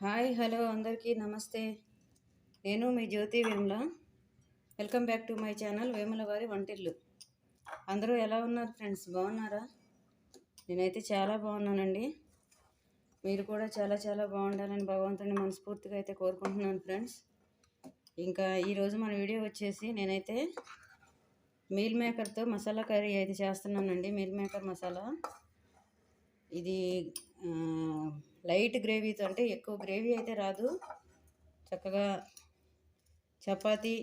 Hi hello అందరికీ నమస్తే. నేను మీ Jyothi Vemula. Welcome back to my channel Vemula వారి వంటిల్లు. అందరూ ఎలా ఉన్నారు ఫ్రెండ్స్? బాగున్నారా? నేనైతే చాలా బాగున్నానండి. మీరు కూడా చాలా చాలా బాగుండాలని భగవంతుని మనస్ఫూర్తిగా అయితే కోరుకుంటున్నాను ఫ్రెండ్స్. ఇంకా ఈరోజు మన వీడియో వచ్చేసి నేనైతే మీల్ మేకర్తో మసాలా కర్రీ అయితే చేస్తున్నానండి. Meal maker masala. ఇది లైట్ గ్రేవీతో అంటే ఎక్కువ గ్రేవీ అయితే రాదు. చక్కగా చపాతి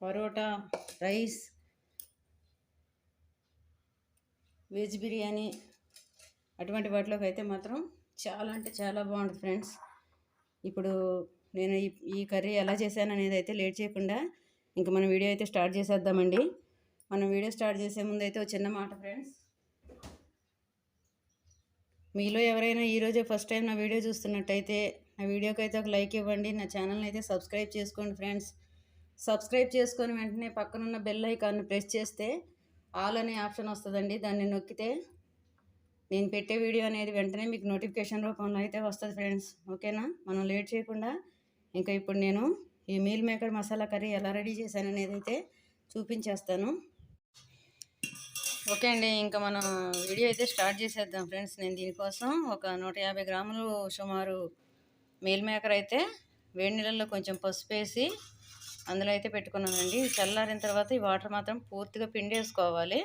పరోటా రైస్ వెజ్ బిర్యానీ అటువంటి వాటిలోకి అయితే మాత్రం చాలా అంటే చాలా బాగుంటుంది ఫ్రెండ్స్. ఇప్పుడు నేను ఈ ఈ కర్రీ ఎలా చేశాను అనేది అయితే లేట్ చేయకుండా ఇంకా మన వీడియో అయితే స్టార్ట్ చేసేద్దామండి. మనం వీడియో స్టార్ట్ చేసే ముందు అయితే ఒక చిన్న మాట ఫ్రెండ్స్. మీలో ఎవరైనా ఈరోజే ఫస్ట్ టైం నా వీడియో చూస్తున్నట్టయితే నా వీడియోకి అయితే ఒక లైక్ ఇవ్వండి. నా ఛానల్ని అయితే సబ్స్క్రైబ్ చేసుకోండి ఫ్రెండ్స్. సబ్స్క్రైబ్ చేసుకొని వెంటనే పక్కనున్న బెల్ ఐకాన్ని ప్రెస్ చేస్తే ఆల్ అనే ఆప్షన్ వస్తుందండి. దాన్ని నొక్కితే నేను పెట్టే వీడియో అనేది వెంటనే మీకు నోటిఫికేషన్ రూపంలో అయితే వస్తుంది ఫ్రెండ్స్. ఓకేనా? మనం లేట్ చేయకుండా ఇంకా ఇప్పుడు నేను ఈ మీల్ మేకర్ మసాలా కర్రీ ఎలా రెడీ చేశాను అనేది అయితే చూపించేస్తాను. ఓకే అండి ఇంకా మనం వీడియో అయితే స్టార్ట్ చేసేద్దాం ఫ్రెండ్స్. నేను దీనికోసం ఒక నూట యాభై గ్రాములు సుమారు మీల్ మేకర్ అయితే వేడి నీళ్ళల్లో కొంచెం పసుపు వేసి అందులో అయితే పెట్టుకున్నానండి. చల్లారిన తర్వాత ఈ వాటర్ మాత్రం పూర్తిగా పిండేసుకోవాలి.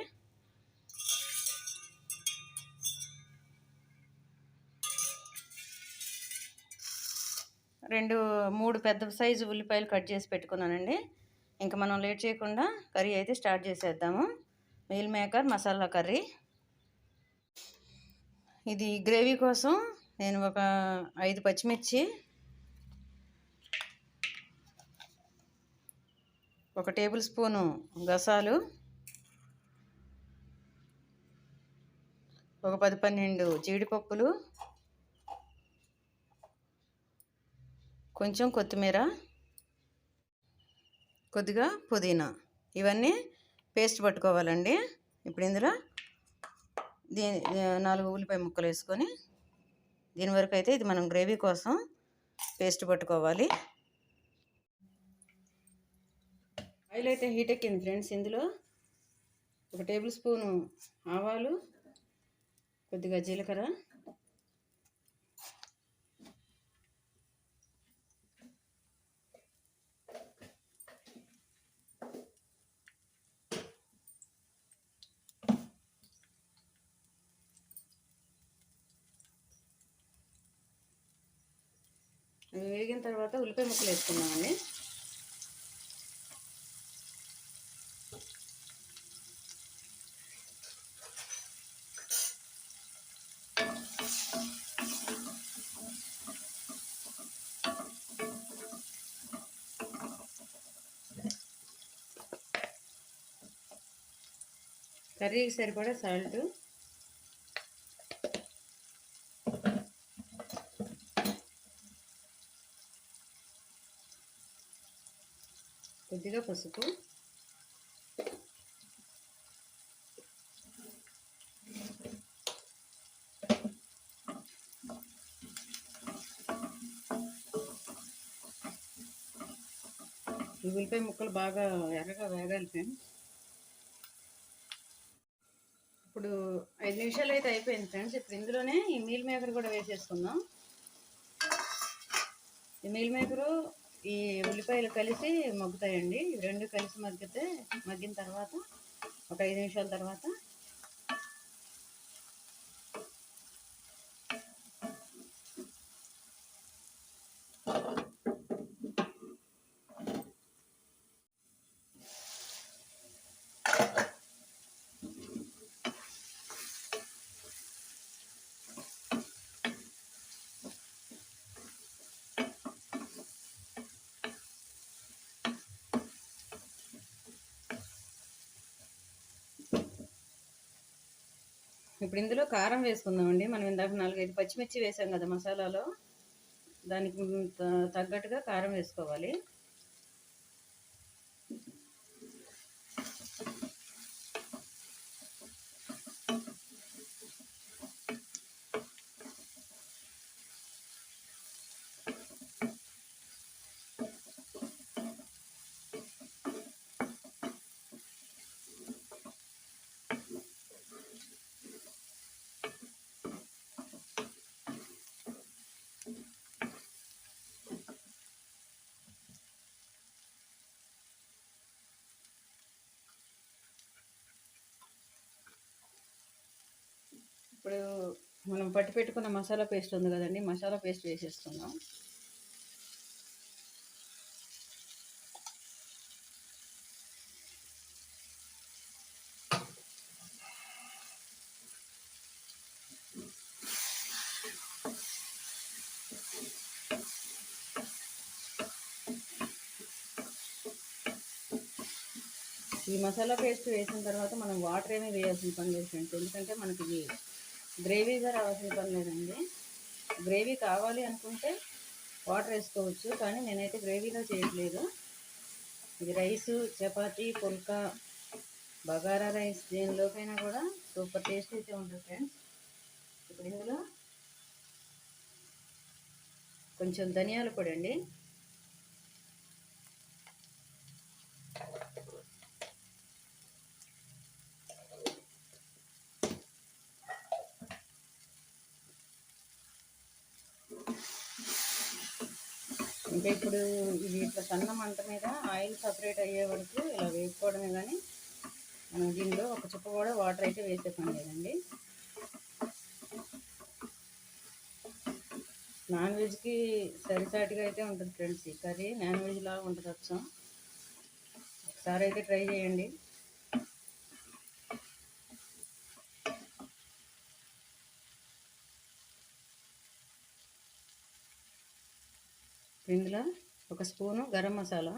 రెండు మూడు పెద్ద సైజు ఉల్లిపాయలు కట్ చేసి పెట్టుకున్నానండి. ఇంకా మనం లేట్ చేయకుండా కర్రీ అయితే స్టార్ట్ చేసేద్దాము. Meal maker masala curry. ఇది గ్రేవీ కోసం నేను ఒక ఐదు పచ్చిమిర్చి ఒక టేబుల్ స్పూను గసాలు ఒక పది పన్నెండు జీడిపప్పులు కొంచెం కొత్తిమీర కొద్దిగా పుదీనా. ఇవన్నీ పేస్ట్ పట్టుకోవాలండి. ఇప్పుడు ఇందులో దీని నాలుగు ఉల్లిపాయ ముక్కలు వేసుకొని దీని వరకు అయితే ఇది మనం గ్రేవీ కోసం పేస్ట్ పట్టుకోవాలి. ఆయిల్ అయితే హీట్ ఎక్కింది ఫ్రెండ్స్ ఇందులో. ఒక టేబుల్ స్పూను ఆవాలు కొద్దిగా జీలకర్ర అవి వేగిన తర్వాత ఉల్లిపాయ ముక్కలు వేసుకున్నామండి కర్రీకి సరిపడా సాల్ట్ కొద్దిగా పసుపు. ఈ ఉల్లిపాయ ముక్కలు బాగా ఎర్రగా వేగాలి ఫ్రెండ్స్. ఇప్పుడు ఐదు నిమిషాలు అయితే అయిపోయింది ఫ్రెండ్స్. ఇప్పుడు ఇందులోనే ఈ మీల్ మేకర్ కూడా వేసేసుకుందాం. ఈ మీల్ మేకరు ఈ ఉల్లిపాయలు కలిసి మగ్గుతాయండి. రెండు కలిసి మగ్గితే మగ్గిన తర్వాత ఒక ఐదు నిమిషాల తర్వాత ఇప్పుడు ఇందులో కారం వేసుకుందామండి. మనం ఇందాక నాలుగైదు పచ్చిమిర్చి వేసాం కదా మసాలాలో. దానికి త- తగ్గట్టుగా కారం వేసుకోవాలి. ఇప్పుడు మనం పట్టి పెట్టుకున్న మసాలా పేస్ట్ ఉంది కదండి మసాలా పేస్ట్ వేసేస్తున్నాం. ఈ మసాలా పేస్ట్ వేసిన తర్వాత మనం వాటర్ ఏమీ వేయాల్సిన పని లేదు ఫ్రెండ్స్. ఎందుకంటే మనకి గ్రేవీ గ్రేవీగా రావాల్సిన పని లేదండి. గ్రేవీ కావాలి అనుకుంటే వాటర్ వేసుకోవచ్చు కానీ నేనైతే గ్రేవీలో చేయట్లేదు. ఇది రైస్ చపాతీ పుల్కా బగారా రైస్ దేనిలోకైనా కూడా సూపర్ టేస్ట్ అయితే ఉంటుంది ఫ్రెండ్స్. ఇప్పుడు ఇందులో కొంచెం ధనియాల పొడి అండి. ఇంకా ఇప్పుడు ఇది ఇట్లా సన్న మంట మీద ఆయిల్ సపరేట్ అయ్యే వరకు ఇలా వేసుకోవడమే కానీ మనం దీనిలో ఒక చుక్క కూడా వాటర్ అయితే వేసే పని లేదండి నాన్ వెజ్కి సరిసాటిగా అయితే ఉంటుంది ఫ్రెండ్స్ ఈ కర్రీ. నాన్ వెజ్ లాగా ఉంటుంది వచ్చాం ఒకసారి అయితే ట్రై చేయండి. ఇందులో ఒక స్పూను గరం మసాలా.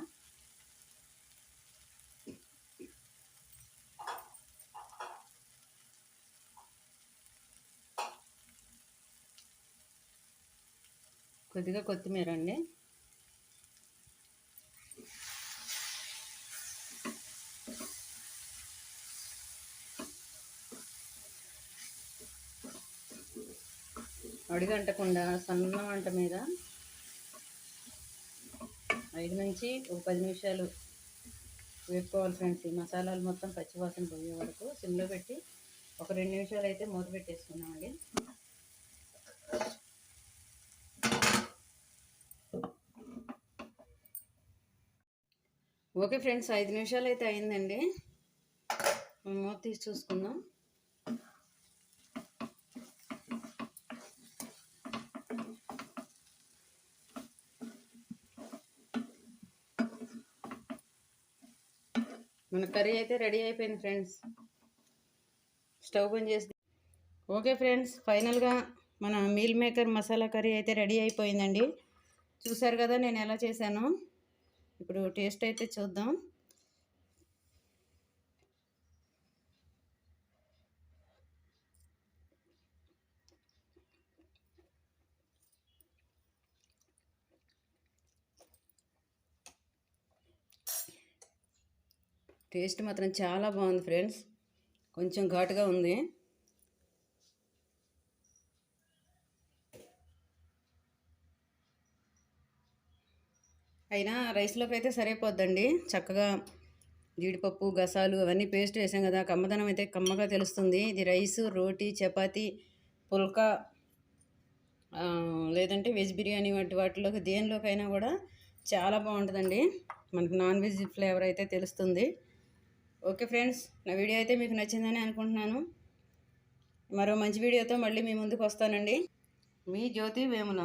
కొద్దిగా కొత్తిమీర అండి. అడిగంటకుండా సన్న వంట మీద ఐదు నుంచి ఒక పది నిమిషాలు వేపుకోవాలి ఫ్రెండ్స్ ఈ మసాలాలు మొత్తం పచ్చివాసన పోయే వరకు సిమ్లో పెట్టి ఒక రెండు నిమిషాలు అయితే మూత పెట్టేసుకున్నామండి ఓకే ఫ్రెండ్స్ ఐదు నిమిషాలు అయితే అయిందండి. మూత తీసి చూసుకుందాం. మన కర్రీ అయితే రెడీ అయిపోయింది ఫ్రెండ్స్. స్టవ్ బంద్ చేసి ఓకే ఫ్రెండ్స్ ఫైనల్గా మన మీల్ మేకర్ మసాలా కర్రీ అయితే రెడీ అయిపోయిందండి. చూసారు కదా నేను ఎలా చేశాను? ఇప్పుడు టేస్ట్ అయితే చూద్దాం. టేస్ట్ మాత్రం చాలా బాగుంది ఫ్రెండ్స్. కొంచెం ఘాటుగా ఉంది. అయినా రైస్లోకి అయితే సరిపోద్దండి. చక్కగా జీడిపప్పు గసాలు అవన్నీ పేస్ట్ వేసాం కదా. కమ్మదనం అయితే కమ్మగా తెలుస్తుంది. ఇది రైసు రోటీ చపాతీ పుల్కా లేదంటే వెజ్ బిర్యానీ వంటి వాటిలోకి దేనిలోకైనా కూడా చాలా బాగుంటుందండి. మనకు నాన్ వెజ్ ఫ్లేవర్ అయితే తెలుస్తుంది. ఓకే ఫ్రెండ్స్ నా వీడియో అయితే మీకు నచ్చిందని అనుకుంటున్నాను. మరో మంచి వీడియోతో మళ్ళీ మీ ముందుకు వస్తానండి. మీ జ్యోతి వేమున